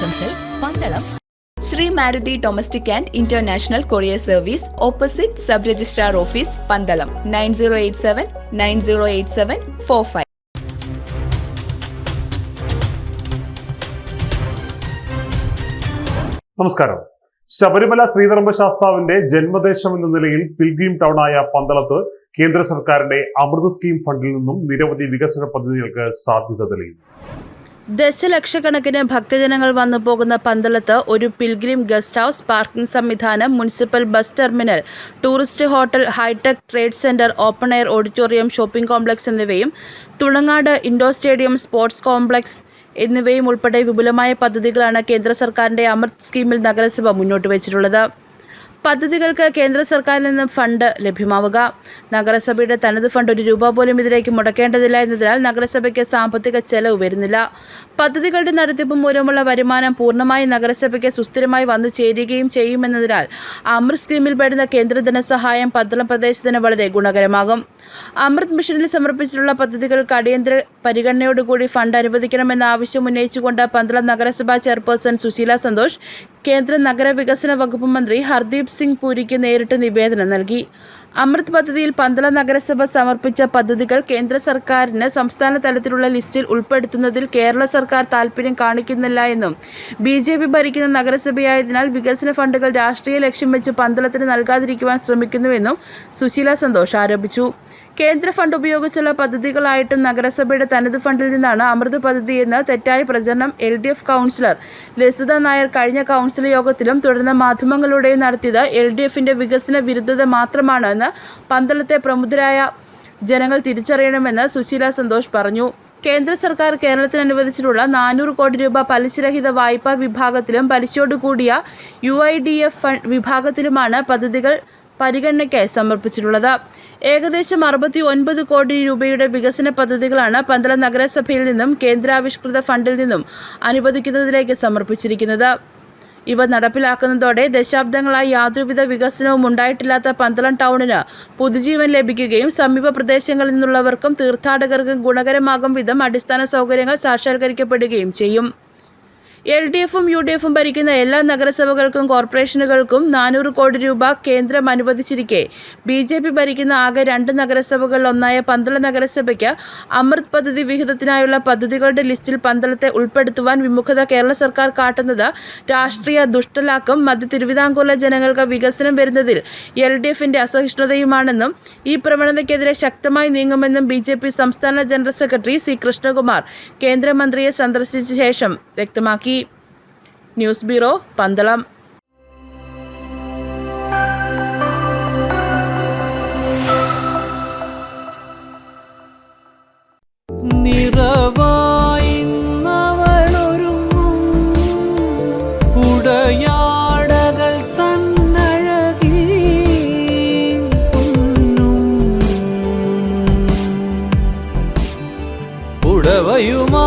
Sales Pandalam. Shri Maruti domestic and international courier service opposite sub registrar office Pandalam. Nine zero eight seven nine zero eight seven four five. നമസ്കാരം. ശബരിമല ശ്രീധർമ്മശാസ്താവിന്റെ ജന്മദേശം എന്ന നിലയിൽ pilgrim ടൗണായ പന്തളത്ത് കേന്ദ്ര സർക്കാരിന്റെ അമൃത് scheme ഫണ്ടിൽ നിന്നും നിരവധി വികസന പദ്ധതികൾക്ക് സാധ്യത തെളിയുന്നു. ദശലക്ഷക്കണക്കിന് ഭക്തജനങ്ങൾ വന്നു പോകുന്ന പന്തളത്ത് ഒരു പിൽഗ്രിം ഗസ്റ്റ് ഹൗസ് പാർക്കിംഗ് സംവിധാനം municipal bus terminal tourist hotel hitech trade centre open air auditorium shopping complex എന്നിവയും Thunangad indoor stadium sports complex എന്നിവയും ഉൾപ്പെടെ വിപുലമായ പദ്ധതികളാണ് കേന്ദ്ര സർക്കാരിന്റെ അമൃത് സ്കീമിൽ നഗരസഭ മുന്നോട്ട് വച്ചിട്ടുള്ളത്. പദ്ധതികൾക്ക് കേന്ദ്ര സർക്കാരിൽ നിന്ന് ഫണ്ട് ലഭ്യമാവുക. നഗരസഭയുടെ തനത് ഫണ്ട് ഒരു രൂപ പോലും ഇതിലേക്ക് മുടക്കേണ്ടതില്ല എന്നതിനാൽ നഗരസഭയ്ക്ക് സാമ്പത്തിക ചെലവ് വരുന്നില്ല. പദ്ധതികളുടെ നടത്തിപ്പ് മൂലമുള്ള വരുമാനം പൂർണമായി നഗരസഭയ്ക്ക് സുസ്ഥിരമായി വന്നു ചേരുകയും ചെയ്യുമെന്നതിനാൽ അമൃത് സ്കീമിൽ പെടുന്ന കേന്ദ്ര ധനസഹായം പന്തളം പ്രദേശത്തിന് വളരെ ഗുണകരമാകും. അമൃത് മിഷനിൽ സമർപ്പിച്ചിട്ടുള്ള പദ്ധതികൾക്ക് അടിയന്തര പരിഗണനയോടുകൂടി ഫണ്ട് അനുവദിക്കണമെന്ന ആവശ്യം ഉന്നയിച്ചുകൊണ്ട് പന്തളം നഗരസഭാ ചെയർപേഴ്സൺ സുശീല സന്തോഷ് കേന്ദ്ര നഗരവികസന വകുപ്പ് മന്ത്രി ഹർദീപ് സിംഗ് പുരിക്ക് നേരിട്ട് നിവേദനം നൽകി. അമൃത് പദ്ധതിയിൽ പന്തളം നഗരസഭ സമർപ്പിച്ച പദ്ധതികൾ കേന്ദ്ര സർക്കാരിന് സംസ്ഥാന തലത്തിലുള്ള ലിസ്റ്റിൽ ഉൾപ്പെടുത്തുന്നതിൽ കേരള സർക്കാർ താൽപ്പര്യം കാണിക്കുന്നില്ല എന്നും ബി ജെ പി ഭരിക്കുന്ന നഗരസഭയായതിനാൽ വികസന ഫണ്ടുകൾ രാഷ്ട്രീയ ലക്ഷ്യം വെച്ച് പന്തളത്തിന് നൽകാതിരിക്കുവാൻ ശ്രമിക്കുന്നുവെന്നും സുശീല സന്തോഷ് ആരോപിച്ചു. കേന്ദ്ര ഫണ്ട് ഉപയോഗിച്ചുള്ള പദ്ധതികളായിട്ടും നഗരസഭയുടെ തനത് ഫണ്ടിൽ നിന്നാണ് അമൃത് പദ്ധതി എന്ന തെറ്റായ പ്രചരണം L D F councillor Lasitha Nair കഴിഞ്ഞ കൗൺസിൽ യോഗത്തിലും തുടർന്ന് മാധ്യമങ്ങളുടെയും നടത്തിയത് എൽ ഡി എഫിന്റെ വികസന വിരുദ്ധത മാത്രമാണ് പന്തളത്തെ പ്രമുഖരായ ജനങ്ങൾ തിരിച്ചറിയണമെന്ന് സുശീല സന്തോഷ് പറഞ്ഞു. കേന്ദ്ര സർക്കാർ കേരളത്തിന് അനുവദിച്ചിട്ടുള്ള നാനൂറ് കോടി രൂപ പലിശരഹിത വായ്പാ വിഭാഗത്തിലും പലിശയോടുകൂടിയ U I D F fund വിഭാഗത്തിലുമാണ് പദ്ധതികൾ പരിഗണനയ്ക്കായി സമർപ്പിച്ചിട്ടുള്ളത്. ഏകദേശം അറുപത്തി ഒൻപത് കോടി രൂപയുടെ വികസന പദ്ധതികളാണ് പന്തളം നഗരസഭയിൽ നിന്നും കേന്ദ്രാവിഷ്കൃത ഫണ്ടിൽ നിന്നും അനുവദിക്കുന്നതിലേക്ക് സമർപ്പിച്ചിരിക്കുന്നത്. ഇവ നടപ്പിലാക്കുന്നതോടെ ദശാബ്ദങ്ങളായി യാതൊരുവിധ വികസനവും ഉണ്ടായിട്ടില്ലാത്ത പന്തളം ടൗണിന് പുതുജീവൻ ലഭിക്കുകയും സമീപ പ്രദേശങ്ങളിൽ നിന്നുള്ളവർക്കും തീർത്ഥാടകർക്കും ഗുണകരമാകും വിധം അടിസ്ഥാന സൗകര്യങ്ങൾ സാക്ഷാത്കരിക്കപ്പെടുകയും ചെയ്യും. എൽ ഡി എഫും യു ഡി എഫും ഭരിക്കുന്ന എല്ലാ നഗരസഭകൾക്കും കോർപ്പറേഷനുകൾക്കും നാനൂറ് കോടി രൂപ കേന്ദ്രം അനുവദിച്ചിരിക്കെ. ബി ജെ പി ഭരിക്കുന്ന ആകെ രണ്ട് നഗരസഭകളിൽ ഒന്നായ പന്തള നഗരസഭയ്ക്ക് അമൃത് പദ്ധതി വിഹിതത്തിനായുള്ള പദ്ധതികളുടെ ലിസ്റ്റിൽ പന്തളത്തെ ഉൾപ്പെടുത്തുവാൻ വിമുഖത കേരള സർക്കാർ കാട്ടുന്നത് രാഷ്ട്രീയ ദുഷ്ടലാക്കും മധ്യ തിരുവിതാംകൂറിലെ ജനങ്ങൾക്ക് വികസനം വരുന്നതിൽ എൽ ഡി എഫിന്റെ അസഹിഷ്ണുതയുമാണെന്നും ഈ പ്രവണതയ്ക്കെതിരെ ശക്തമായി നീങ്ങുമെന്നും ബി ജെ പി സംസ്ഥാന ജനറൽ സെക്രട്ടറി സി കൃഷ്ണകുമാർ കേന്ദ്രമന്ത്രിയെ സന്ദർശിച്ച ശേഷം വ്യക്തമാക്കി. News bureau Pandalam. ഉടവയുമാ